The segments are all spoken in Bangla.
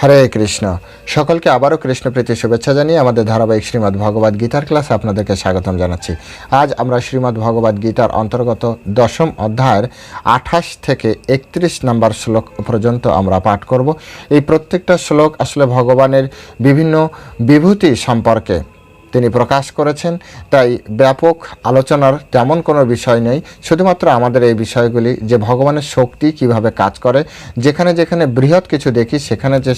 হরে কৃষ্ণ। সকলকে আবারও কৃষ্ণ প্রীতি শুভেচ্ছা জানিয়ে আমাদের ধারাবাহিক শ্রীমদ্ ভগবদ গীতার ক্লাসে আপনাদেরকে স্বাগতম জানাচ্ছি। আজ আমরা শ্রীমদ্ ভগবদ গীতার অন্তর্গত দশম অধ্যায়ের আঠাশ থেকে একত্রিশ নম্বর শ্লোক পর্যন্ত আমরা পাঠ করব। এই প্রত্যেকটা শ্লোক আসলে ভগবানের বিভিন্ন বিভূতি সম্পর্কে। তিনি প্রকাশ করেছেন। তাই ব্যাপক আলোচনার তেমন কোনো বিষয় নেই। শুধুমাত্র আমাদের এই বিষয়গুলি, যে ভগবানের শক্তি কীভাবে কাজ করে, যেখানে যেখানে বৃহৎ কিছু দেখি, সেখানে যে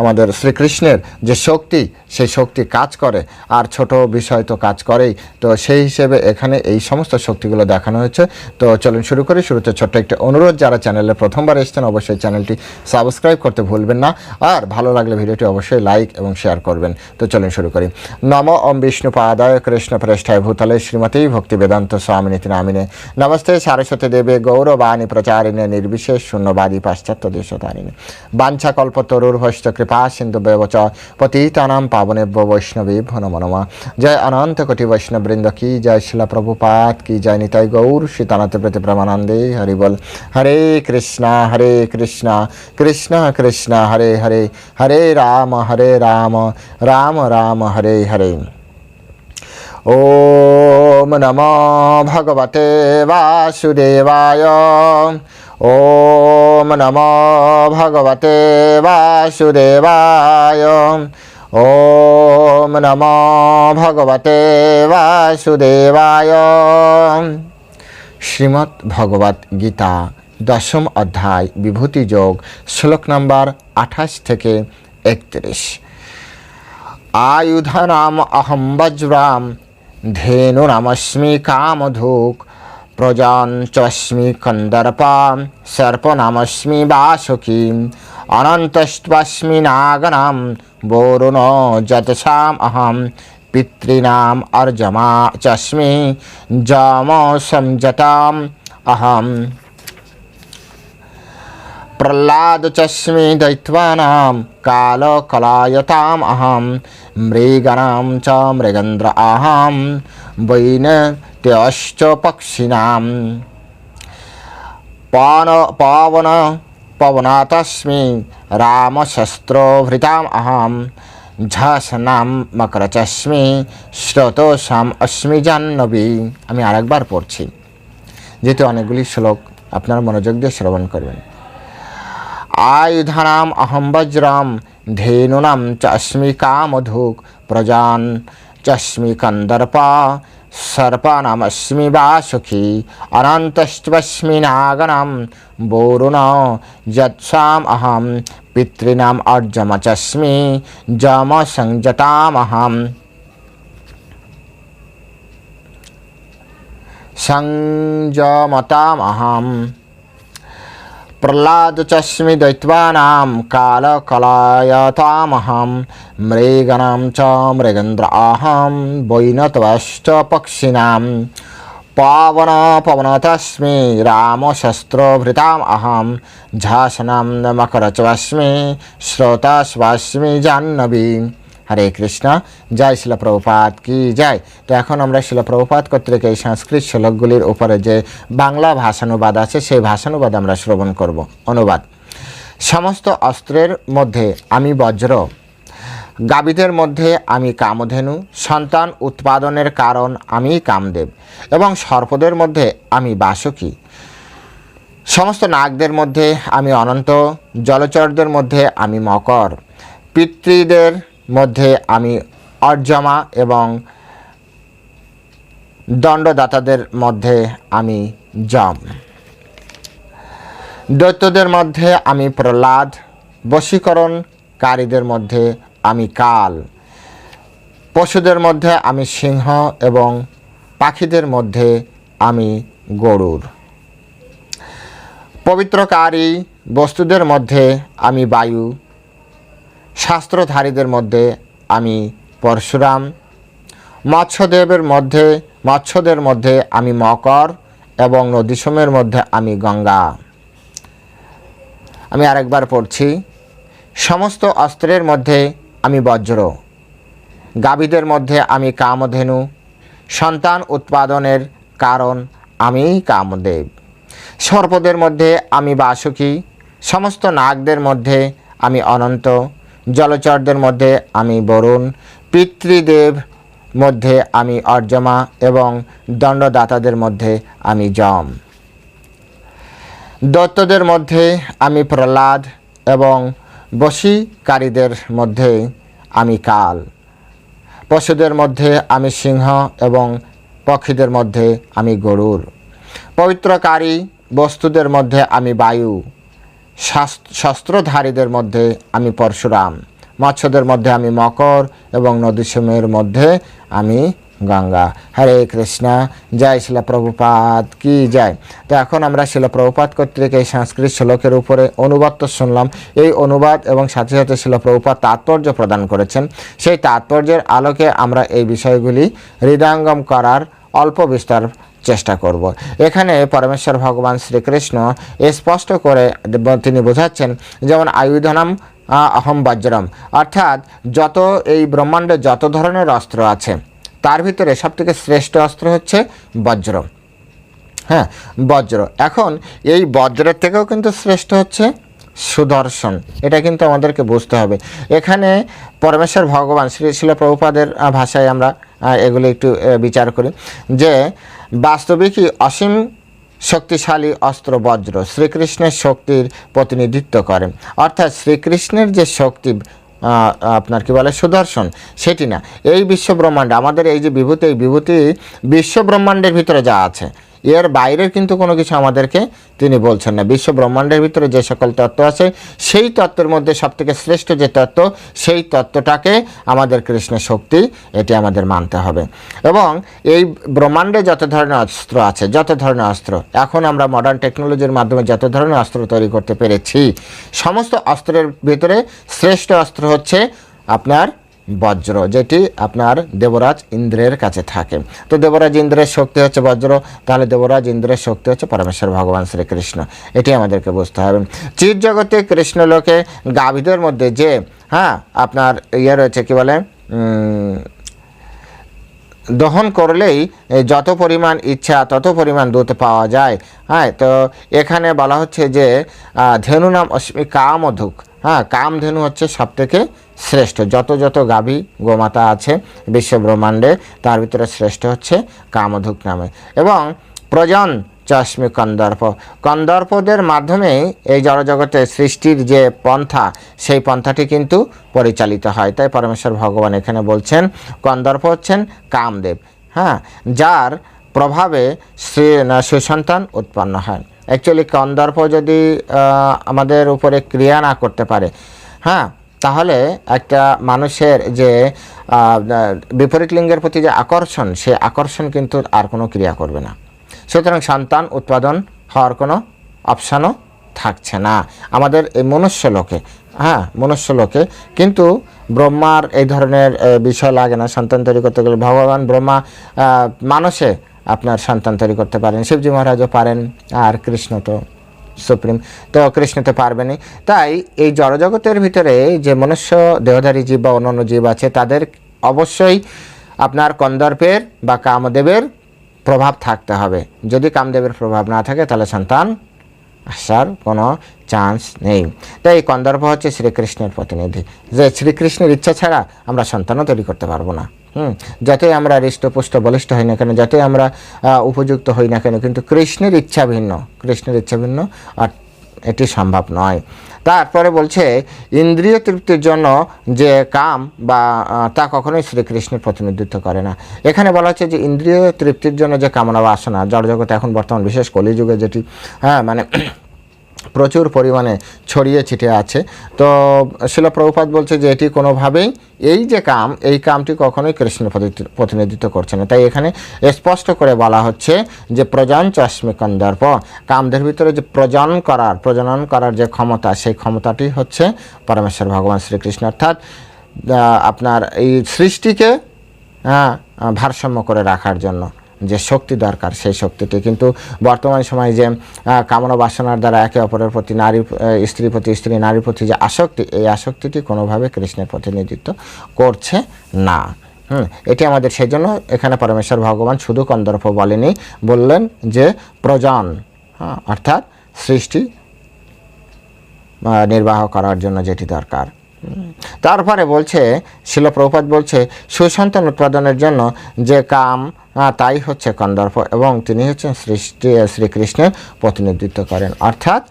আমাদের শ্রীকৃষ্ণের যে শক্তি, সেই শক্তি কাজ করে। আর ছোট বিষয় তো কাজ করেই। তো সেই হিসেবে এখানে এই সমস্ত শক্তিগুলো দেখানো হয়েছে। তো চলুন শুরু করি। শুরুতে ছোট্ট একটা অনুরোধ, যারা চ্যানেলে প্রথমবার এসেছেন, অবশ্যই চ্যানেলটি সাবস্ক্রাইব করতে ভুলবেন না। আর ভালো লাগলে ভিডিওটি অবশ্যই লাইক এবং শেয়ার করবেন। তো চলুন শুরু করি। নম ওম বিষ্ণু পাদায় কৃষ্ণ প্রেষ্ঠায় ভূতলে শ্রীমতী ভক্তি বেদান্ত স্বামিনীতি নামিনে নমস্তে সারস্বতী দেবে গৌরবাণী প্রচারিণে নির্বিশেষ শূন্যবাদী পাশ্চাত্য দেশতারিণে বাঞ্ছা কল্পতরুর্ভষ্ট কৃপা সিন্ধু ব্যবচ পতিতানাম পাবনেভ্য বৈষ্ণবেভ্য নমো নমঃ। জয় অনন্ত কোটি বৈষ্ণববৃন্দ কি জয় শিলা প্রভুপাত কি জয় নিতাই গৌর শীতানাথ প্রতি প্রেমানন্দে হরি বল। হরে কৃষ্ণ হরে কৃষ্ণ কৃষ্ণ কৃষ্ণ, হরে হরে হরে রাম হরে রাম রাম রাম। হরে হরে ॐ नमो भगवते वासुदेवाय ॐ नमो भगवते वासुदेवाय ॐ नमो भगवते वासुदेवाय শ্রীমৎ ভগবত গীতা দশম অধ্যায় বিভূতি যোগ শ্লোক নম্বর আঠাশ থেকে একত্রিশ आयुधनाम अहं वज्रां धेनुनामस्मि कामधूक् प्रजाञ्चस्मि कन्दर्पां सर्पनामस्मि वासुकीम् अनन्तस्त्वस्मि नागनां वोरुणो जतसाम् अहं पितॄणाम् अर्जमा चस्मि जामसंजताम् अहम् प्रह्लादचस्मि दैत्वानां कालकलायताम् अहं मृगाणां च मृगेन्द्र अहं वैनत्यश्च पक्षिणां पान पावन पवनातस्मि रामशस्त्रोभृताम् अहं ঝাসনাম মকরচস্মি শ্রোতসাম অস্মি জাহ্নবী আমি আরেকবার পড়ছি যেহেতু অনেকগুলি শ্লোক আপনারা মনোযোগ দিয়ে শ্রবণ করবেন आयुधनाम अहम वज्रम धेनुनम चश्मी कामधुक् प्रजान। चश्मी कंदर्पा सर्पणमस्मि वासुखी अनन्तस्त्वस्मि नागनम बोरुण। यत्साम् अहं पितॄणाम् अर्जमचस्मि जमसञ्जटामहम् संजमतामहम् प्रह्लादचस्मि दैत्वानां कालकलायतामहं मृगणां च मृगेन्द्र अहं वैनतवश्च पक्षिणां पावनपवनतस्मि रामशस्त्रोभृताम् अहं झासनां मकरचवस्मि श्रोतास्वास्मि जाह्नवी হরে কৃষ্ণ। জয় শিল প্রভুপাত কি জয়। তো এখন আমরা শিল প্রভুপাত কর্তৃক এই সংস্কৃত শ্লোকগুলির উপরে যে বাংলা ভাষানুবাদ আছে, সেই ভাষানুবাদ আমরা শ্রবণ করব। অনুবাদ। সমস্ত অস্ত্রের মধ্যে আমি বজ্র গাবিদের মধ্যে আমি কামধেনু, সন্তান উৎপাদনের কারণ আমি কামদেব, এবং সর্পদের মধ্যে আমি বাসুকী। সমস্ত নাগদের মধ্যে আমি অনন্ত, জলচরদের মধ্যে আমি মকর, পিতৃদের মধ্যে আমি অর্জমা এবং দণ্ডদাতাদের মধ্যে আমি জম দৈত্যদের মধ্যে আমি প্রহ্লাদ, বশীকরণকারীদের মধ্যে আমি কাল, পশুদের মধ্যে আমি সিংহ এবং পাখিদের মধ্যে আমি গরুর। পবিত্রকারী বস্তুদের মধ্যে আমি বায়ু শাস্ত্রধারীদের মধ্যে আমি পরশুরাম, মৎস্যদেবের মধ্যে, মৎস্যদের মধ্যে আমি মকর এবং নদীসমের মধ্যে আমি গঙ্গা। আমি আরেকবার পড়ছি, সমস্ত অস্ত্রের মধ্যে আমি বজ্র, গাভীদের মধ্যে আমি কামধেনু, সন্তান উৎপাদনের কারণ আমি কামদেব। সর্পদের মধ্যে আমি বাসুকী, সমস্ত নাগদের মধ্যে আমি অনন্ত জলচরদের মধ্যে আমি বরুণ, পিতৃদেব মধ্যে আমি অর্জমা এবং দণ্ডদাতাদের মধ্যে আমি যম। দত্তদের মধ্যে আমি প্রহ্লাদ এবং বশীকারীদের মধ্যে আমি কাল। পশুদের মধ্যে আমি সিংহ এবং পক্ষীদের মধ্যে আমি গরুর। পবিত্রকারী বস্তুদের মধ্যে আমি বায়ু। শস্ত্রধারীদের মধ্যে আমি পরশুরাম, মৎস্যদের মধ্যে আমি মকর এবং নদীসমূহের মধ্যে আমি গঙ্গা। হরে কৃষ্ণা, জয় শিলা প্রভুপাত কি জয়? তো এখন আমরা শিলা প্রভুপাত কর্তৃক এই সংস্কৃত শ্লোকের উপরে অনুবাদ তো শুনলাম। এই অনুবাদ এবং সাথে সাথে শিলা প্রভুপাত তাৎপর্য প্রদান করেছেন। সেই তাৎপর্যের আলোকে আমরা এই বিষয়গুলি হৃদয়ঙ্গম করার অল্প বিস্তার চেষ্টা করব। এখানে পরমেশ্বর ভগবান শ্রীকৃষ্ণ স্পষ্ট করে তিনি বোঝাচ্ছেন, যেমন আয়ুধনাম অহম, বজ্রম। অর্থাৎ যত এই ব্রহ্মাণ্ডে যত ধরনের অস্ত্র আছে, তার ভিতরে সবথেকে শ্রেষ্ঠ অস্ত্র হচ্ছে বজ্র। হ্যাঁ বজ্র। এখন এই বজ্রের থেকেও কিন্তু শ্রেষ্ঠ হচ্ছে সুদর্শন। এটা কিন্তু আমাদেরকে বুঝতে হবে। এখানে পরমেশ্বর ভগবান শ্রী শিল প্রভুপাদের ভাষায় আমরা এগুলো একটু বিচার করি যে বাস্তবিকই অসীম শক্তিশালী অস্ত্র বজ্র শ্রীকৃষ্ণের শক্তির প্রতিনিধিত্ব করে? অর্থাৎ শ্রীকৃষ্ণের যে শক্তি আপনার কি বলে, সুদর্শন, সেটি না। এই বিশ্বব্রহ্মাণ্ড, আমাদের এই যে বিভূতি, এই বিভূতি বিশ্বব্রহ্মাণ্ডের ভিতরে যা আছে এর বাইরের কিন্তু কোনো কিছু আমাদেরকে তিনি বলছেন না। বিশ্ব ব্রহ্মাণ্ডের ভিতরে যে সকল তত্ত্ব আছে, সেই তত্ত্বের মধ্যে সবথেকে শ্রেষ্ঠ যে তত্ত্ব, সেই তত্ত্বটাকে আমাদের কৃষ্ণের শক্তি, এটি আমাদের মানতে হবে। এবং এই ব্রহ্মাণ্ডে যত ধরনের অস্ত্র আছে, যত ধরনের অস্ত্র, এখন আমরা মডার্ন টেকনোলজির মাধ্যমে যত ধরনের অস্ত্র তৈরি করতে পেরেছি, সমস্ত অস্ত্রের ভিতরে শ্রেষ্ঠ অস্ত্র হচ্ছে আপনার বজ্র, যেটি আপনার দেবরাজ ইন্দ্রের কাছে থাকে। তো দেবরাজ ইন্দ্রের শক্তি হচ্ছে বজ্র, তাহলে দেবরাজ ইন্দ্রের শক্তি হচ্ছে পরমেশ্বর ভগবান শ্রীকৃষ্ণ। এটি আমাদেরকে বুঝতে হবে। চির জগতে কৃষ্ণ লোকে গাভীদের মধ্যে যে হ্যাঁ আপনার ইয়ে রয়েছে, কি বলে? দহন করলেই যত পরিমাণ ইচ্ছা তত পরিমাণ দুধ পাওয়া যায়। হ্যাঁ তো এখানে বলা হচ্ছে যে ধেনু নাম অশ্মি কামধুক হ্যাঁ কামধেনু হচ্ছে সব থেকে শ্রেষ্ঠ। যত যত গাভী গোমাতা আছে বিশ্বব্রহ্মাণ্ডে, তার ভিতরে শ্রেষ্ঠ হচ্ছে কামধুক নামে। এবং প্রজন চশ্মি কন্দর্প। কন্দর্পদের মাধ্যমে এই জড়জগতে সৃষ্টির যে পন্থা, সেই পন্থাটি কিন্তু পরিচালিত হয়। তাই পরমেশ্বর ভগবান এখানে বলছেন, কন্দর্প হচ্ছেন কামদেব হ্যাঁ যার প্রভাবে সুসন্তান উৎপন্ন হয়। অ্যাকচুয়ালি কন্দর্প যদি আমাদের উপরে ক্রিয়া না করতে পারে হ্যাঁ তাহলে একটা মানুষের যে বিপরীত লিঙ্গের প্রতি যে আকর্ষণ, সে আকর্ষণ কিন্তু আর কোনো ক্রিয়া করবে না। সুতরাং সন্তান উৎপাদন হওয়ার কোনো অপশানও থাকছে না। আমাদের এই মনুষ্য লোকে হ্যাঁ মনুষ্য লোকে, কিন্তু ব্রহ্মার এই ধরনের বিষয় লাগে না। সন্তান তৈরি করতে গেলে ভগবান, ব্রহ্মা মানুষে আপনার সন্তান তৈরি করতে পারেন। শিবজি মহারাজও পারেন, আর কৃষ্ণ তো সুপ্রিম। তো কৃষ্ণ তো পারবেনই। তাই এই জড়জগতের ভিতরে যে মনুষ্য, দেহধারী জীব বা অন্যান্য জীব আছে, তাদের অবশ্যই আপনার কন্দর্পের বা কামদেবের প্রভাব থাকতে হবে। যদি কামদেবের প্রভাব না থাকে, তাহলে সন্তান আসার কোনো চান্স নেই। তাই এই কন্দর্প হচ্ছে শ্রীকৃষ্ণের প্রতিনিধি। যে শ্রীকৃষ্ণের ইচ্ছা ছাড়া আমরা সন্তানও তৈরি করতে পারব না। হুম, যতই আমরা হৃষ্টপুষ্ট, বলিষ্ঠ হই না কেন, যতই আমরা উপযুক্ত হই না কেন, কিন্তু কৃষ্ণের ইচ্ছা ভিন্ন। কৃষ্ণের ইচ্ছা ভিন্ন, আর এটি সম্ভব নয়। তারপরে বলছে, ইন্দ্রিয় তৃপ্তির জন্য যে কাম বা তা কখনোই শ্রীকৃষ্ণের প্রতিনিধিত্ব করে না। এখানে বলা হচ্ছে যে, ইন্দ্রিয় তৃপ্তির জন্য যে কামনা বাসনা, জড়জগতে এখন বর্তমান বিশেষ কলিযুগে যেটি হ্যাঁ মানে প্রচুর পরিমাণে ছড়িয়ে ছিটিয়ে আছে। তো শিল প্রভুপাত বলছে যে এটি কোনোভাবেই এই যে কাম, এই কামটি কখনোই কৃষ্ণ প্রতিনিধিত্ব করছে না। তাই এখানে স্পষ্ট করে বলা হচ্ছে যে প্রজন চশ্মী কন্দর্প। কামদের ভিতরে যে প্রজন করার, প্রজনন করার যে ক্ষমতা, সেই ক্ষমতাটি হচ্ছে পরমেশ্বর ভগবান শ্রীকৃষ্ণ। অর্থাৎ আপনার এই সৃষ্টিকে হ্যাঁ ভারসাম্য করে রাখার জন্য। যে শক্তি দরকার, সেই শক্তিটি কিন্তু বর্তমান সময়ে যে কামনা বাসনার দ্বারা একে অপরের প্রতি নারী স্ত্রীর প্রতি, স্ত্রী নারীর প্রতি যে আসক্তি, এই আসক্তিটি কোনোভাবে কৃষ্ণের প্রতিনিধিত্ব করছে না হুম, এটি আমাদের সেই জন্য এখানে পরমেশ্বর ভগবান শুধু কন্দর্প বলেনি বললেন যে প্রজন হ্যাঁ অর্থাৎ সৃষ্টি নির্বাহ করার জন্য যেটি দরকার। তারপরে বলছে শিলপ্রপাত বলছে সুসন্তান উৎপাদনের জন্য যে কাম তাই হচ্ছে কন্দর্প এবং তিনি হচ্ছেন সৃষ্টি শ্রীকৃষ্ণের প্রতিনিধিত্ব করেন। অর্থাৎ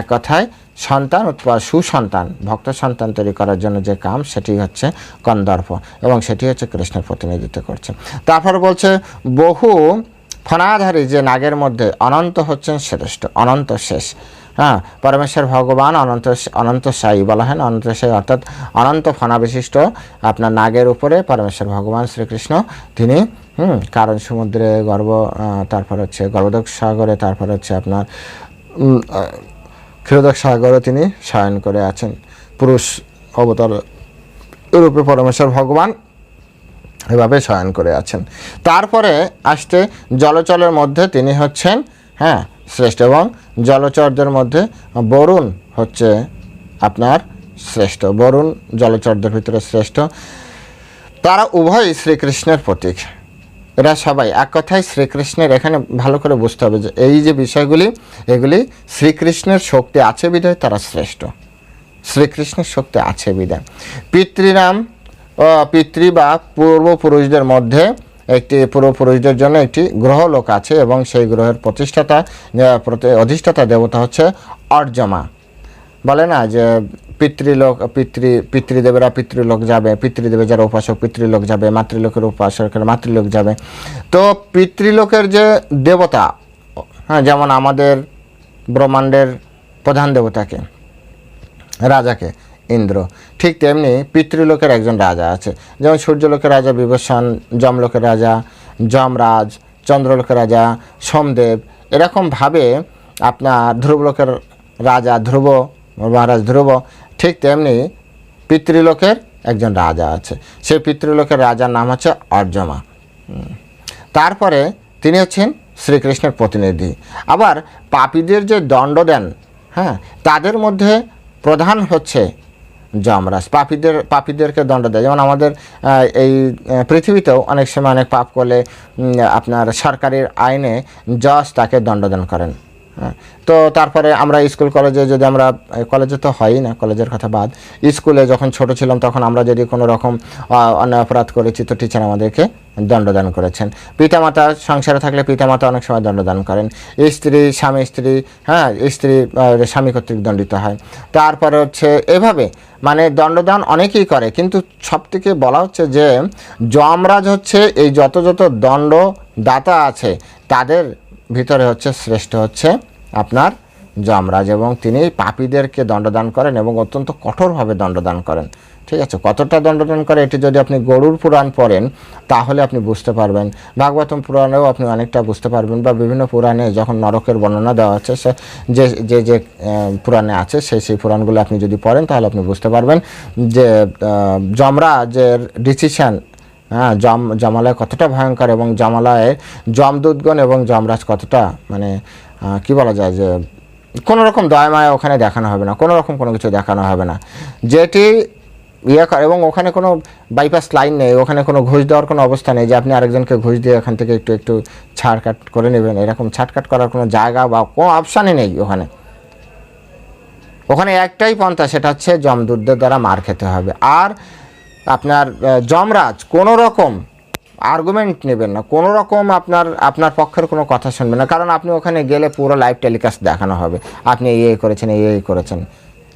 এক কথায় সন্তান উৎপাদ সুসন্তান, ভক্ত সন্তান তৈরি করার জন্য যে কাম, সেটি হচ্ছে কন্দর্প এবং সেটি হচ্ছে কৃষ্ণের প্রতিনিধিত্ব করছে। তারপর বলছে, বহু ফনাধারী যে নাগের মধ্যে অনন্ত হচ্ছেন শ্রেষ্ঠ, অনন্ত শেষ। হ্যাঁ পরমেশ্বর ভগবান অনন্ত অনন্ত সাই বলা হয় না, অনন্ত সাই অর্থাৎ অনন্ত ফনা বিশিষ্ট আপনার নাগের উপরে পরমেশ্বর ভগবান শ্রীকৃষ্ণ, তিনি, হুম, কারণ সমুদ্রে গর্ব তারপর হচ্ছে গর্ভদক সাগরে, তারপর হচ্ছে আপনার ক্ষীরোদক সাগরে তিনি শয়ন করে আছেন। পুরুষ অবতার রূপে পরমেশ্বর ভগবান এভাবে শয়ন করে আছেন। তারপরে আসতে জলচলের মধ্যে তিনি হচ্ছেন হ্যাঁ শ্রেষ্ঠ এবং জলচরদের মধ্যে বরুণ হচ্ছে আপনার শ্রেষ্ঠ। বরুণ জলচরদের ভিতরে শ্রেষ্ঠ। তারা উভয়ই শ্রীকৃষ্ণের প্রতীক। এরা সবাই এক কথায় শ্রীকৃষ্ণের, এখানে ভালো করে বুঝতে হবে যে এই যে বিষয়গুলি, এগুলি শ্রীকৃষ্ণের শক্তি আছে বিধায় তারা শ্রেষ্ঠ। শ্রীকৃষ্ণের শক্তি আছে বিধায়। পিতৃনাম ও পিতৃ বা পূর্বপুরুষদের মধ্যে একটি পূর্বপুরুষদের জন্য একটি গ্রহলোক আছে এবং সেই গ্রহের প্রতিষ্ঠাতা প্রতি- অধিষ্ঠাতা, দেবতা হচ্ছে অর্জমা। বলে না যে পিতৃলোক, পিতৃ পিতৃদেবেরা পিতৃলোক যাবে পিতৃদেবের যারা উপাসক পিতৃলোক যাবে, মাতৃলোকের উপাসকের মাতৃলোক যাবে। তো পিতৃলোকের যে দেবতা হ্যাঁ যেমন আমাদের ব্রহ্মাণ্ডের প্রধান দেবতাকে, রাজাকে ইন্দ্র। ঠিক তেমনি পিতৃলোকের একজন রাজা আছে। যেমন সূর্যলোকের রাজা বিভূষণ যমলোকের রাজা, যমরাজ, চন্দ্রলোকের রাজা, সোমদেব, এরকমভাবে আপনার ধ্রুবলোকের রাজা ধ্রুব, মহারাজ ধ্রুব, ঠিক তেমনি পিতৃলোকের একজন রাজা আছে। সেই পিতৃলোকের রাজার নাম হচ্ছে অর্জমা। তারপরে তিনি হচ্ছেন শ্রীকৃষ্ণের প্রতিনিধি। আবার পাপীদের যে দণ্ড দেন হ্যাঁ তাদের মধ্যে প্রধান হচ্ছে যমরাজ। পাপীদের, পাপীদেরকে দণ্ড দেয়। যেমন আমাদের এই পৃথিবীতেও অনেক সময় অনেক পাপ করলে আপনার সরকারের আইনে জজ তাকে দণ্ডদান করেন। তো তারপরে আমরা স্কুল, কলেজে যদি আমরা কলেজে তো হয়ই না, কলেজের কথা বাদ। স্কুলে যখন ছোট ছিলাম তখন আমরা যদি কোনো রকম অন্যায় অপরাধ করেছি তো টিচার আমাদেরকে দণ্ডদান করেছেন। পিতামাতা, সংসারে থাকলে পিতামাতা অনেক সময় দণ্ডদান করেন। স্ত্রী, স্বামী, স্ত্রী হ্যাঁ স্ত্রী স্বামী কর্তৃক দণ্ডিত হয়। তারপরে হচ্ছে এভাবে মানে দণ্ডদান অনেকেই করে, কিন্তু সবথেকে বলা হচ্ছে যে, যমরাজ হচ্ছে এই যত যত দণ্ডদাতা আছে, তাদের ভিতরে হচ্ছে শ্রেষ্ঠ হচ্ছে আপনার যমরাজ এবং তিনি পাপীদেরকে দণ্ডদান করেন এবং অত্যন্ত কঠোরভাবে দণ্ডদান করেন। ঠিক আছে? কতটা দণ্ডদান করে এটি যদি আপনি গরুর পুরাণ পড়েন, তাহলে আপনি বুঝতে পারবেন। ভাগবতম পুরাণেও আপনি অনেকটা বুঝতে পারবেন বা বিভিন্ন পুরাণে যখন নরকের বর্ণনা দেওয়া আছে, সে যে যে যে পুরাণে আছে সেই সেই পুরাণগুলো আপনি যদি পড়েন, তাহলে আপনি বুঝতে পারবেন যে যমরাজের ডিসিশান হ্যাঁ জম জমালয় কতটা ভয়ঙ্কর এবং জমালয়ে যমদূতগণ এবং যমরাজ কতটা মানে কি বলা যায় যে কোনো রকম দয়ামায়া ওখানে দেখানো হবে না, কোনো রকম কোনো কিছু দেখানো হবে না। যেটি ইয়ে করে, এবং ওখানে কোনো বাইপাস লাইন নেই, ওখানে কোনো ঘুষ দেওয়ার কোনো অবস্থা নেই যে আপনি আরেকজনকে ঘুষ দিয়ে এখান থেকে একটু একটু ছাড়কাট করে নেবেন। এরকম ছাটকাট করার কোনো জায়গা বা কোনো অপশানই নেই ওখানে। ওখানে একটাই পন্থা, সেটা হচ্ছে যমদূতদের দ্বারা মার খেতে হবে। আর আপনার যমরাজ কোনো রকম আর্গুমেন্ট নেবেন না। কোনো রকম আপনার আপনার পক্ষের কোনো কথা শুনবেন না। কারণ আপনি ওখানে গেলে পুরো লাইভ টেলিকাস্ট দেখানো হবে। আপনি এই এই করেছেন, এই এই করেছেন।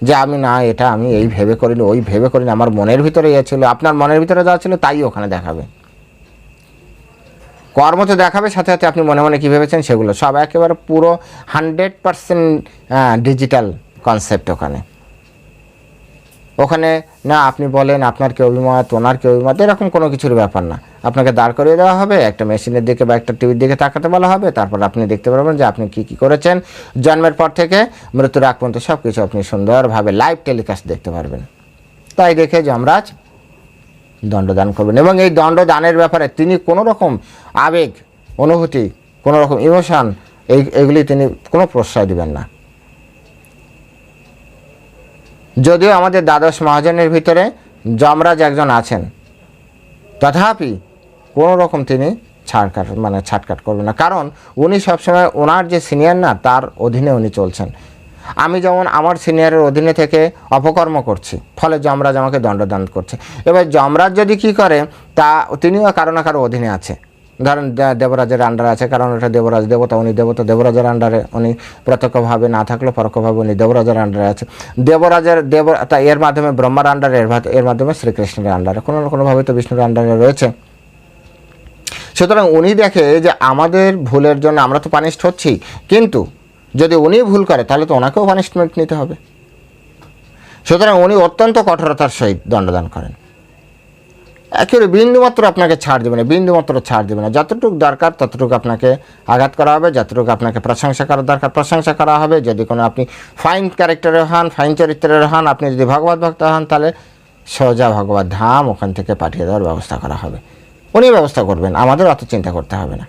যে আমি না, এটা আমি এই ভেবে করিনি, ওই ভেবে করিনি। আমার মনের ভিতরে ইয়ে ছিল, আপনার মনের ভিতরে যা ছিল তাই ওখানে দেখাবে। কর্মতে দেখাবে, সাথে সাথে আপনি মনে মনে কী ভেবেছেন সেগুলো। সব একেবারে পুরো হান্ড্রেড পারসেন্ট ডিজিটাল কনসেপ্ট ওখানে। ওখানে, না, আপনি বলেন, আপনার কি অভিমত, ওনার কি অভিমত? এরকম কোনো কিছুর ব্যাপার না। আপনাকে দাঁড় করিয়ে দেওয়া হবে, একটা মেশিনের দিকে বা একটা টিভির দিকে তাকাতে বলা হবে, তারপর আপনি দেখতে পারবেন যে আপনি কি কি করেছেন। জন্মের পর থেকে মৃত্যুর আগ পর্যন্ত সব কিছু আপনি সুন্দরভাবে লাইভ টেলিকাস্ট দেখতে পারবেন। তাই দেখে যমরাজ দণ্ডদান করবেন। এবং এই দণ্ডদানের ব্যাপারে তিনি কোনো রকম আবেগ, অনুভূতি কোনো রকম ইমোশন, এই, এগুলি তিনি কোনো প্রশ্রয় দিবেন না। যদিও আমাদের দ্বাদশ মহাজনের ভিতরে যমরাজ একজন আছেন। তথাপি কোনো রকম তিনি ছাড়কাট মানে ছাটকাট করবেন না। কারণ উনি সবসময় ওনার যে সিনিয়র না, তার অধীনে উনি চলছেন। আমি যেমন আমার সিনিয়রের অধীনে থেকে অপকর্ম করছি, ফলে যমরাজ আমাকে দণ্ডদান করছে। এবার যমরাজ যদি কি করে, তা তিনিও কারও না কারও অধীনে আছে। ধরেন দেবরাজের আন্ডারে আছে, কারণ ওটা দেবরাজ দেবতা, উনি দেবতা, দেবরাজের আন্ডারে উনি প্রত্যক্ষভাবে না থাকলেও পরোক্ষভাবে উনি দেবরাজের আন্ডারে আছে। দেবরাজের দেব তা এর মাধ্যমে ব্রহ্মার আন্ডারে এর এর মাধ্যমে শ্রীকৃষ্ণের আন্ডারে কোনো না কোনোভাবে তো বিষ্ণুর আন্ডারে রয়েছে। সুতরাং উনি দেখে যে আমাদের ভুলের জন্য আমরা তো পানিশড হচ্ছি, কিন্তু যদি উনি ভুল করে, তাহলে তো ওনাকেও পানিশমেন্ট নিতে হবে। সুতরাং উনি অত্যন্ত কঠোরতার সহিত দণ্ডদান করেন। একেবারে বিন্দুমাত্র আপনাকে ছাড় দেবে না, বিন্দুমাত্র ছাড় দেবে না। যতটুকু দরকার ততটুকু আপনাকে আঘাত করা হবে, যতটুকু আপনাকে প্রশংসা করার দরকার প্রশংসা করা হবে। যদি কোনো আপনি ফাইন ক্যারেক্টারের হন ফাইন চরিত্রের হন, আপনি যদি ভগবত ভক্ত হন, তাহলে সোজা ভগবত ধাম ওখান থেকে পাঠিয়ে দেওয়ার ব্যবস্থা করা হবে। উনি ব্যবস্থা করবেন, আমাদের অত চিন্তা করতে হবে না।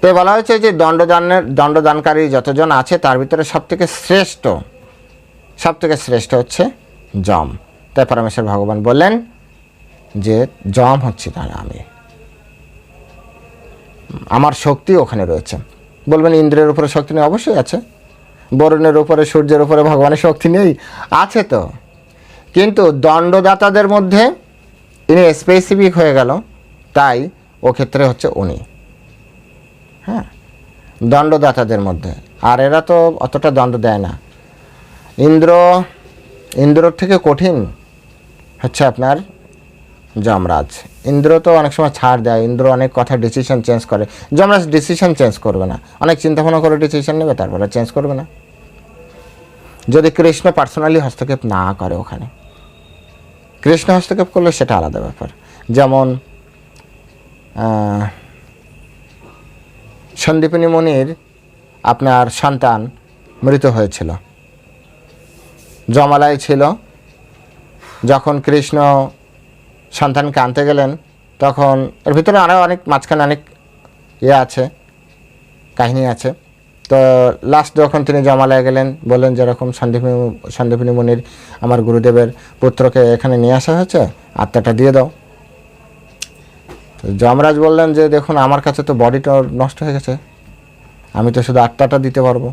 তো বলা হয়েছে যে দণ্ডদানের, দণ্ডদানকারী যতজন আছে, তার ভিতরে সবথেকে শ্রেষ্ঠ সবথেকে শ্রেষ্ঠ হচ্ছে জম। তাই পরমেশ্বর ভগবান বললেন যে, জম হচ্ছে তাহলে আমি। আমার শক্তি ওখানে রয়েছে। বলবেন ইন্দ্রের উপরে শক্তি নেই, অবশ্যই আছে। বরুণের উপরে, সূর্যের উপরে ভগবানের শক্তি নেই, আছে তো। কিন্তু দণ্ডদাতাদের মধ্যে ইনি স্পেসিফিক হয়ে গেল, তাই ও ক্ষেত্রে হচ্ছে উনি। হ্যাঁ দণ্ডদাতাদের মধ্যে। আর এরা তো অতটা দণ্ড দেয় না। ইন্দ্র, ইন্দ্রর থেকে কঠিন। হচ্ছে আপনার যমরাজ। ইন্দ্র তো অনেক সময় ছাড় দেয়, ইন্দ্র অনেক কথা ডিসিশন চেঞ্জ করে। যমরাজ ডিসিশন চেঞ্জ করবে না। অনেক চিন্তা ভাবনা করে ডিসিশন নেবে, তারপরে চেঞ্জ করবে না। যদি কৃষ্ণ পার্সোনালি হস্তক্ষেপ না করে ওখানে, কৃষ্ণ হস্তক্ষেপ করলে সেটা আলাদা ব্যাপার। যেমন সন্দীপিনী মুনির আপনার সন্তান মৃত হয়েছিল। জমালায় ছিল। যখন কৃষ্ণ সন্তানকে আনতে গেলেন, তখন এর ভিতরে আরও অনেক, মাঝখানে অনেক ইয়ে আছে, কাহিনী আছে। তো লাস্ট যখন তিনি জমালয়ে গেলেন, বললেন যেরকম সন্দীপিনী সন্দীপিনী মুনির আমার গুরুদেবের পুত্রকে এখানে নিয়ে আসা হয়েছে, আত্মাটা দিয়ে দাও। যমরাজ বললেন যে, দেখুন, আমার কাছে তো বডিটা নষ্ট হয়ে গেছে। আমি তো শুধু আত্মাটা দিতে পারব।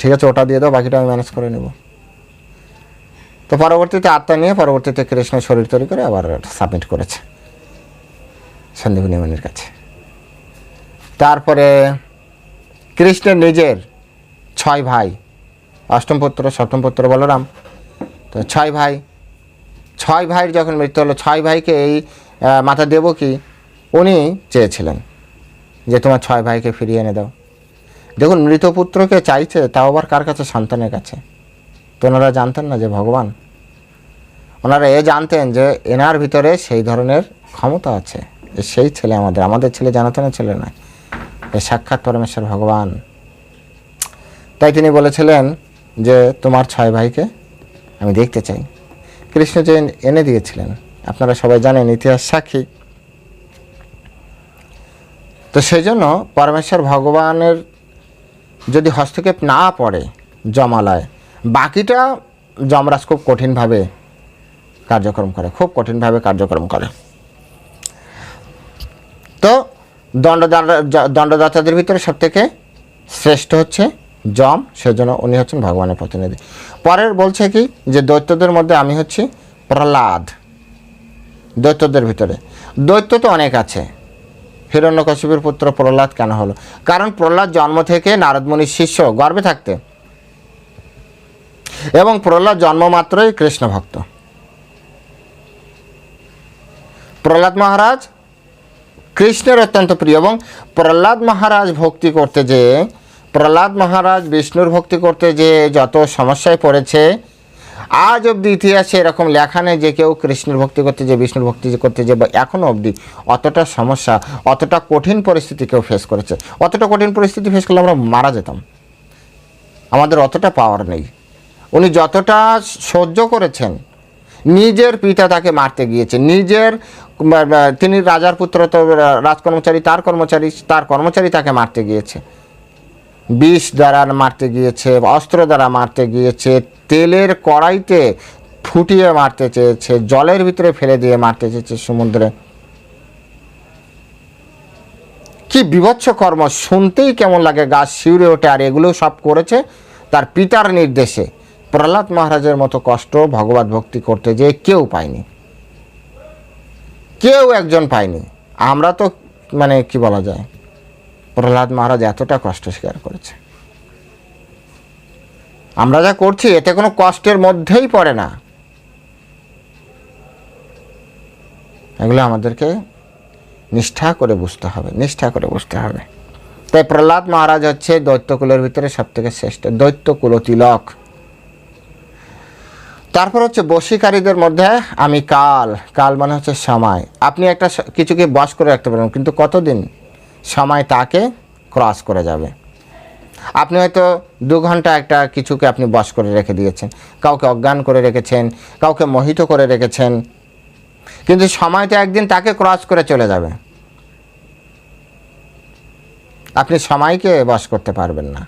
ঠিক আছে, ওটা দিয়ে দাও, বাকিটা আমি ম্যানেজ করে নেব। তো পরবর্তীতে আত্মা নিয়ে পরবর্তীতে কৃষ্ণ শরীর তৈরি করে আবার সাবমিট করেছে সন্দীপিনী মুনির কাছে। তারপরে কৃষ্ণের নিজের ছয় ভাই, অষ্টম পুত্র, সপ্তম পুত্র বলরাম। তো ছয় ভাই, ছয় ভাইয়ের যখন মৃত্যু হলো, ছয় ভাইকে এই মাতা দেবকী উনি চেয়েছিলেন যে তোমার ছয় ভাইকে ফিরিয়ে এনে দাও। দেখুন মৃত পুত্রকে চাইছে, তাও আবার কার কাছে? সন্তানের কাছে। তো ওনারা জানতেন না যে ভগবান? ওনারা এ জানতেন যে এনার ভিতরে সেই ধরনের ক্ষমতা আছে। সেই ছেলে আমাদের আমাদের ছেলে জানাতেন ছেলে নয়। এ সাক্ষাৎ পরমেশ্বর ভগবান। তাই তিনি বলেছিলেন যে, তোমার ছয় ভাইকে আমি দেখতে চাই। কৃষ্ণ যে এনে দিয়েছিলেন, আপনারা সবাই জানেন, ইতিহাস সাক্ষী। তো সেই জন্য পরমেশ্বর ভগবানের যদি হস্তক্ষেপ না পড়ে জমালয় বাকিটা যমরাজ খুব কঠিনভাবে কার্যক্রম করে, খুব কঠিনভাবে কার্যক্রম করে। তো দণ্ডদাতা, দণ্ডদাতাদের ভিতরে সব থেকে শ্রেষ্ঠ হচ্ছে যম, সেজন্য উনি হচ্ছেন ভগবানের প্রতিনিধি। পরের বলছে কি, যে দৈত্যদের মধ্যে আমি হচ্ছি প্রহ্লাদ, দৈত্যদের ভিতরে। দৈত্য তো অনেক আছে। হিরণ্যকশিপুর পুত্র প্রহ্লাদ কেন হলো? কারণ প্রহ্লাদ জন্ম থেকে নারদমণির শিষ্য গর্বে থাকতে এবং প্রহ্লাদ জন্ম মাত্রই কৃষ্ণ ভক্ত। প্রহ্লাদ মহারাজ, কৃষ্ণের অত্যন্ত প্রিয় এবং প্রহ্লাদ মহারাজ ভক্তি করতে যে, প্রহ্লাদ মহারাজ বিষ্ণুর ভক্তি করতে যে যত সমস্যায় পড়েছে, আজ অবধি ইতিহাসে এরকম লেখা নেই যে কেউ কৃষ্ণের ভক্তি করতে যে, বিষ্ণুর ভক্তি করতে যে এখনও অবধি অতটা সমস্যা, অতটা কঠিন পরিস্থিতি কেউ ফেস করেছে। অতটা কঠিন পরিস্থিতি ফেস করলে আমরা মারা যেতাম। আমাদের অতটা পাওয়ার নেই। উনি যতটা সহ্য করেছেন, নিজের পিতা তাকে মারতে গিয়েছে। নিজের তিনি রাজার পুত্র তো রাজকর্মচারী, তার কর্মচারী তার কর্মচারী তাকে মারতে গিয়েছে। বিষ দ্বারা মারতে গিয়েছে, অস্ত্র দ্বারা মারতে গিয়েছে, তেলের কড়াইতে ফুটিয়ে মারতে চেয়েছে, জলের ভিতরে ফেলে দিয়ে মারতে চেয়েছে সমুদ্রে। কি বিভৎস কর্ম, শুনতেই কেমন লাগে গাছ শিউরে ওঠে, আর এগুলো সব করেছে তার পিতার নির্দেশে। প্রহ্লাদ মহারাজের মতো কষ্ট ভগবত ভক্তি করতে যে কেউ পায়নি। কেউ একজন পায়নি। আমরা তো মানে কি বলা যায়, প্রহ্লাদ মহারাজ এতটা কষ্ট স্বীকার করেছে। আমরা যা করছি, এতে কোনো কষ্টের মধ্যেই পড়ে না। এগুলো আমাদেরকে নিষ্ঠা করে বুঝতে হবে, নিষ্ঠা করে বুঝতে হবে। তাই প্রহ্লাদ মহারাজ হচ্ছে দৈত্যকুলের ভিতরে সব থেকে শ্রেষ্ঠ। দৈত্যকুল তিলক। তারপর হচ্ছে বসিকারীদের মধ্যে আমি কাল কাল মানে হচ্ছে সময়। আপনি একটা কিছুকে বশ করে রাখতে পারেন কিন্তু কতদিন? সময় তাকে ক্রস করে যাবে। আপনি হয়তো দু ঘণ্টা একটা কিছুকে আপনি বশ করে রেখে দিয়েছেন। কাউকে অজ্ঞান করে রেখেছেন, কাউকে মোহিত করে রেখেছেন। কিন্তু সময় তো একদিন তাকে ক্রস করে চলে যাবে। আপনি সময়কে বশ করতে পারবেন না।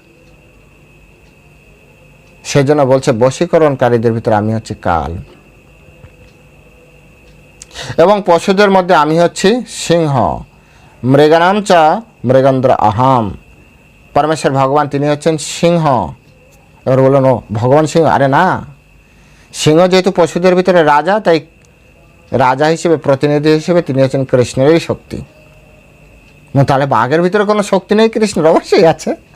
সেজন্য বলছে, বশীকরণকারীদের ভিতরে আমি হচ্ছি কাল। এবং পশুদের মধ্যে আমি হচ্ছি সিংহ। মৃগানাম চ মৃগেন্দ্র আহাম। পরমেশ্বর ভগবান, তিনি হচ্ছেন সিংহ। এবার বলুন, ও ভগবান সিংহ? আরে না। সিংহ যেহেতু পশুদের ভিতরে রাজা, তাই রাজা হিসেবে, প্রতিনিধি হিসেবে তিনি হচ্ছেন কৃষ্ণেরই শক্তি। তাহলে বাঘের ভিতরে কোনো শক্তি নেই কৃষ্ণের? অবশ্যই আছে।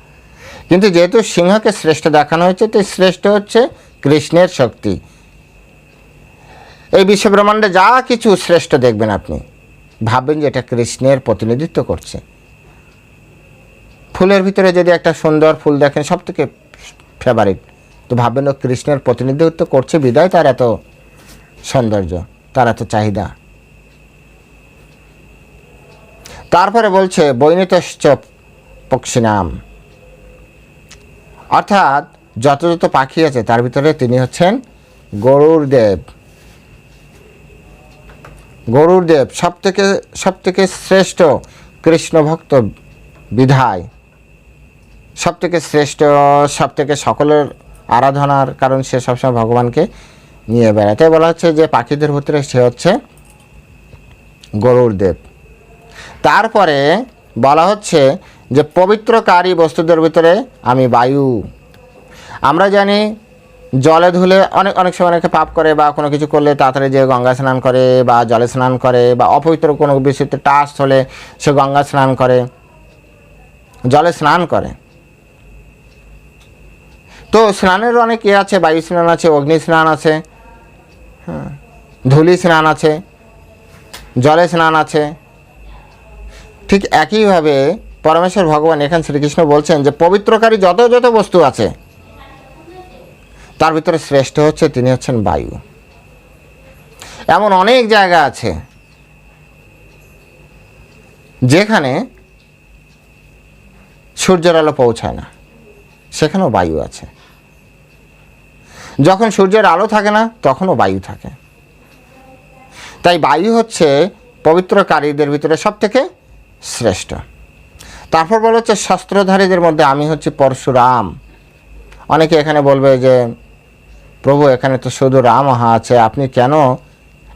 কিন্তু যেহেতু সিংহকে শ্রেষ্ঠ দেখানো হয়েছে, তাই শ্রেষ্ঠ হচ্ছে কৃষ্ণের শক্তি। এই বিশ্বব্রহ্মাণ্ডে যা কিছু শ্রেষ্ঠ দেখবেন আপনি, ভাববেন যে এটা কৃষ্ণের প্রতিনিধিত্ব করছে। ফুলের ভিতরে যদি একটা সুন্দর ফুল দেখেন, সব থেকে ফেভারিট তো ভাববেন ও কৃষ্ণের প্রতিনিধিত্ব করছে, বিদায় তার এত সৌন্দর্য, তার এত চাহিদা। তারপরে বলছে, বৈনিতশ্চ পক্ষিনাম অর্থাৎ যত যত পাখি আছে, তার ভিতরে তিনি হচ্ছেন গরুর দেব। গরুর দেব সব থেকে সব থেকে শ্রেষ্ঠ কৃষ্ণ ভক্ত বিধায়। সব থেকে শ্রেষ্ঠ সব থেকে সকলের আরাধনার কারণ সে সবসময় ভগবানকে নিয়ে বেড়াতে বলা হচ্ছে যে পাখিদের ভিতরে সে হচ্ছে গরুর দেব। তারপরে বলা হচ্ছে যে পবিত্রকারী বস্তুদের ভিতরে আমি বায়ু। আমরা জানি জলে ধুলে অনেক অনেক সময় অনেকে পাপ করে বা কোনো কিছু করলে তাড়াতাড়ি যে গঙ্গা স্নান করে বা জলে স্নান করে বা অপবিত্র কোনো বিষয়তে টাচ হলে সে গঙ্গা স্নান করে, জলে স্নান করে। তো স্নানের অনেক ইয়ে আছে, বায়ু স্নান আছে, অগ্নি স্নান আছে হ্যাঁ ধুলি স্নান আছে, জলে স্নান আছে ঠিক একইভাবে পরমেশ্বর ভগবান এখানে শ্রীকৃষ্ণ বলছেন যে, পবিত্রকারী যত যত বস্তু আছে, তার ভিতরে শ্রেষ্ঠ হচ্ছে তিনি হচ্ছেন বায়ু। এমন অনেক জায়গা আছে যেখানে সূর্যের আলো পৌঁছায় না, সেখানেও বায়ু আছে। যখন সূর্যের আলো থাকে না, তখনও বায়ু থাকে। তাই বায়ু হচ্ছে পবিত্রকারীদের ভিতরে সব থেকে শ্রেষ্ঠ। তারপর বলা হচ্ছে শস্ত্রধারীদের মধ্যে আমি হচ্ছে পরশুরাম। অনেকে এখানে বলবে যে, প্রভু, এখানে তো শুধু রাম আছে, আপনি কেন?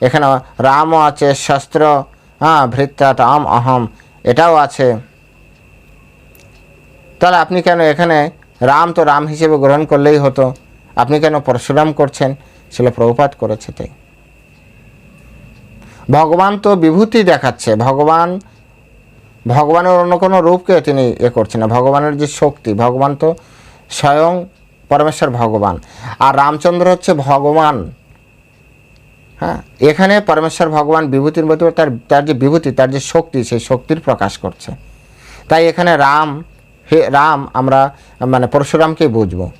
এখানে রামও আছে, শস্ত্র হ্যাঁ ভৃত্তা রাম অহম, এটাও আছে। তাহলে আপনি কেন এখানে রাম তো রাম হিসেবে গ্রহণ করলেই হতো? আপনি কেন পরশুরাম করছেন? সেটা প্রভুপাত করেছে তাই। ভগবান তো বিভূতি দেখাচ্ছে। ভগবান ভগবানের অন্য কোনো রূপকে তিনি এ করছেন না। ভগবানের যে শক্তি, ভগবান তো স্বয়ং পরমেশ্বর ভগবান। আর রামচন্দ্র হচ্ছে ভগবান। হ্যাঁ এখানে পরমেশ্বর ভগবান বিভূতির মধ্যে তার তার যে বিভূতি, তার যে শক্তি, সেই শক্তির প্রকাশ করছে। তাই এখানে রাম, হে রাম, আমরা মানে পরশুরামকেই বুঝব।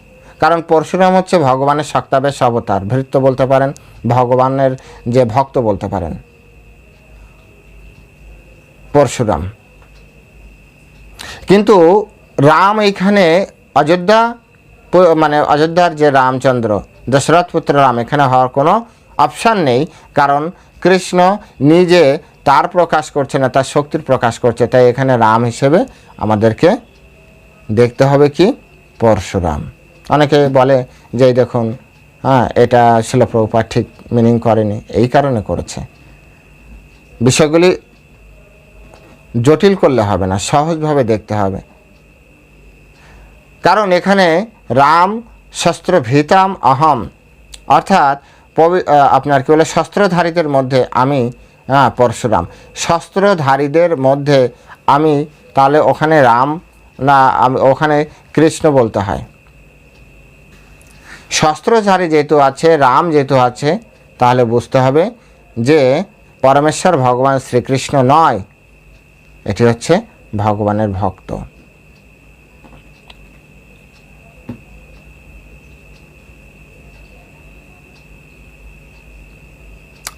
কারণ পরশুরাম হচ্ছে ভগবানের শক্তাবেশ অবতার। ভৃত্য বলতে পারেন, ভগবানের যে ভক্ত বলতে পারেন। পরশুরাম। কিন্তু রাম এইখানে অযোধ্যা মানে অযোধ্যার যে রামচন্দ্র, দশরথ পুত্র রাম, এখানে হওয়ার কোনো অপশান নেই। কারণ কৃষ্ণ নিজে তার প্রকাশ করছে না, তার শক্তির প্রকাশ করছে। তাই এখানে রাম হিসেবে আমাদেরকে দেখতে হবে কি? পরশুরাম। অনেকে বলে যে দেখুন হ্যাঁ এটা শিলপ্রভুপা ঠিক মিনিং করেনি। এই কারণে করেছে। বিষয়গুলি জটিল করলে হবে না, সহজভাবে দেখতে হবে। কারণ এখানে রাম শস্ত্র ভীতাম অহম, অর্থাৎ পবি- আপনার কি বলে, শস্ত্রধারীদের মধ্যে আমি হ্যাঁ পরশুরাম। শস্ত্রধারীদের মধ্যে আমি, তাহলে ওখানে রাম না, আমি, ওখানে কৃষ্ণ বলতে হয়। শস্ত্রধারী যেহেতু আছে, রাম যেহেতু আছে, তাহলে বুঝতে হবে যে, পরমেশ্বর ভগবান শ্রীকৃষ্ণ নয়। এটি হচ্ছে ভগবানের ভক্ত।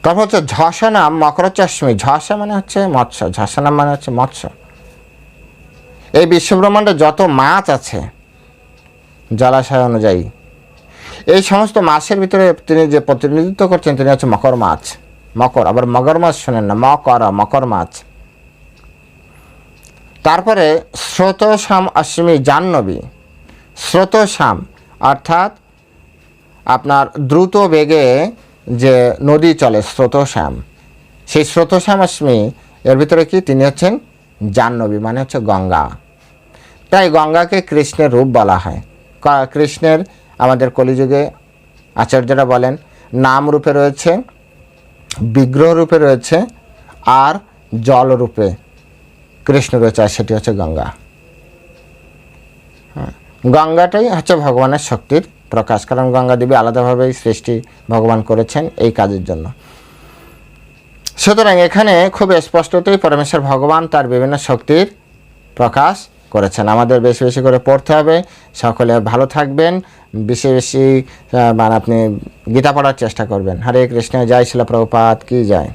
তারপর হচ্ছে ঝসানাম মকরচশ্মী। ঝসা মানে হচ্ছে মৎস্য। ঝসানাম মানে হচ্ছে মৎস্য। এই বিশ্বব্রহ্মাণ্ডে যত মাছ আছে, জলাশয় অনুযায়ী, এই সমস্ত মাছের ভিতরে তিনি যে প্রতিনিধিত্ব করছেন, তিনি হচ্ছে মকর মাছ। মকর, আবার মগর মাছ শোনেন না। মকর মকর মাছ। তারপরে স্রোতসাম অশ্মি জাহ্নবী। স্রোতসাম অর্থাৎ আপনার দ্রুত বেগে যে নদী চলে স্রোতশ্যাম সেই স্রোতশ্যাম অশ্মি এর ভিতরে কি? তিনি হচ্ছেন জাহ্নবী মানে হচ্ছে গঙ্গা। তাই গঙ্গাকে কৃষ্ণের রূপ বলা হয়। কৃষ্ণের আমাদের কলিযুগে আচার্যরা বলেন, নাম রূপে রয়েছে, বিগ্রহ রূপে রয়েছে, আর জল রূপে। কৃষ্ণ রয়েছে আর সেটি হচ্ছে গঙ্গা। হ্যাঁ, গঙ্গাটাই হচ্ছে ভগবানের শক্তির প্রকাশ। কারণ গঙ্গা দেবী আলাদাভাবেই সৃষ্টি ভগবান করেছেন এই কাজের জন্য। সুতরাং এখানে খুব স্পষ্টতই পরমেশ্বর ভগবান তার বিভিন্ন শক্তির প্রকাশ করেছেন। আমাদের বেশি বেশি করে পড়তে হবে। সকলে ভালো থাকবেন। বেশি বেশি মানে আপনি গীতা পড়ার চেষ্টা করবেন। হরে কৃষ্ণ জয় শিলা প্রভুপাত কি যায়